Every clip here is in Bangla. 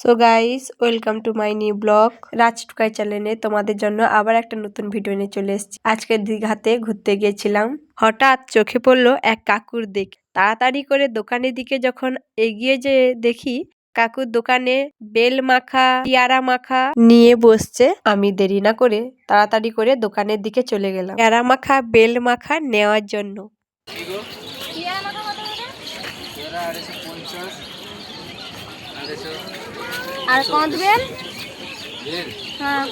So guys welcome to my new blog Raj Tukai চ্যানেলে তোমাদের জন্য আবার একটা নতুন ভিডিও নিয়ে চলে এসেছি। আজকে দীঘাতে ঘুরতে গিয়েছিলাম। হঠাৎ চোখে পড়ল এক কাকুর দিক। তাড়াতাড়ি করে দোকানের দিকে যখন এগিয়ে যে দেখি কাকুর দোকানে বেল মাখা পেয়ারা মাখা নিয়ে বসছে। আমি দেরি না করে তাড়াতাড়ি করে দোকানের দিকে চলে গেলাম। পেয়ারা মাখা বেল মাখা নেওয়ার জন্য। আর কত বেল? বেল? হ্যাঁ।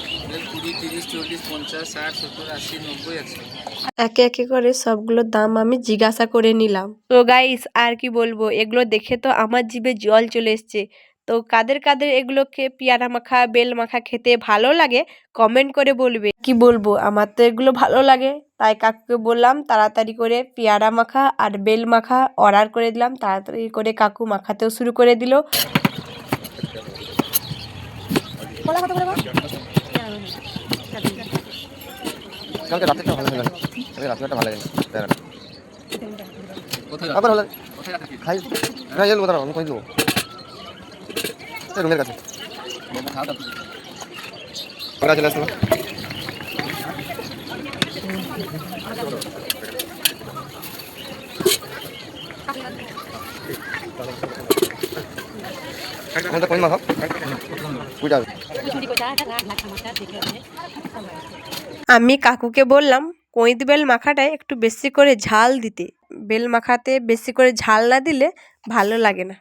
একে একে করে সবগুলোর দাম আমি জিজ্ঞাসা করে নিলাম। তো গাইস আর কি বলব? এগুলো দেখে তো আমার জিভে জল চলে এসছে। তো কাদের কাদের এগুলোকে পেয়ারা মাখা বেল মাখা খেতে ভালো লাগে কমেন্ট করে বলবে। কি বলব? আমার তো এগুলো ভালো লাগে। তাই কাকুকে বললাম তাড়াতাড়ি করে পেয়ারা মাখা আর বেল মাখা অর্ডার করে দিলাম। তাড়াতাড়ি করে কাকু মাখাতেও শুরু করে দিল। কলা কত করে? কালকে রাত্রিটা ভালো লাগে কালকে রাত্রিটা ভালো লাগে আবার ভালো কোথায় রাখা খাই না এলো দাঁড়াও আমি কই দেবো রুমের কাছে। ওরা চলে আসলো কোনটা কোন কুড়ি টাকা আমি কাকুকে বললাম কৈদ বেল মাখাটায় একটু বেশি করে ঝাল দিতে। বেল মাখাতে বেশি করে ঝাল না দিলে ভালো লাগে না।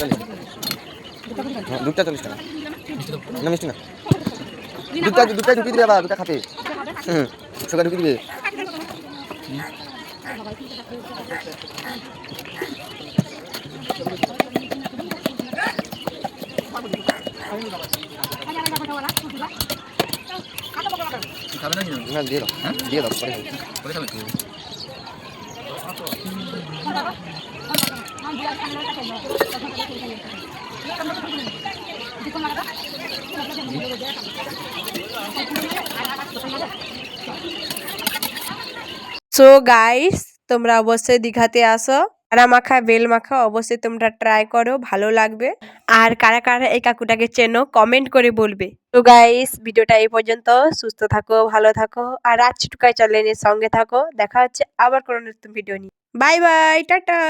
চল্লিশ হ্যাঁ দুটা চল্লিশ টাকা। না মিষ্টি না। দুটা দুটা ঢুকি দিবে আবার দুটা হুম ঢুকি দিবে। না দিয়ে দাও দিয়ে দাও পরে খাব। কোথায় খাবে তুই সো গাইস তোমরা অবশ্যই দীঘাতে আসো। কারা মাখা বেল মাখা, অবশ্যই তোমরা ট্রাই করো, ভালো লাগবে। আর কারা কারা এই কাকুটাকে চেনো কমেন্ট করে বলবে। তো গাইস ভিডিওটা এই পর্যন্ত। সুস্থ থাকো, ভালো থাকো। আর রাত টুকাই চ্যানেলের সঙ্গে থাকো। দেখা হচ্ছে আবার কোনো নতুন ভিডিও নিয়ে। Bye bye ta-ta!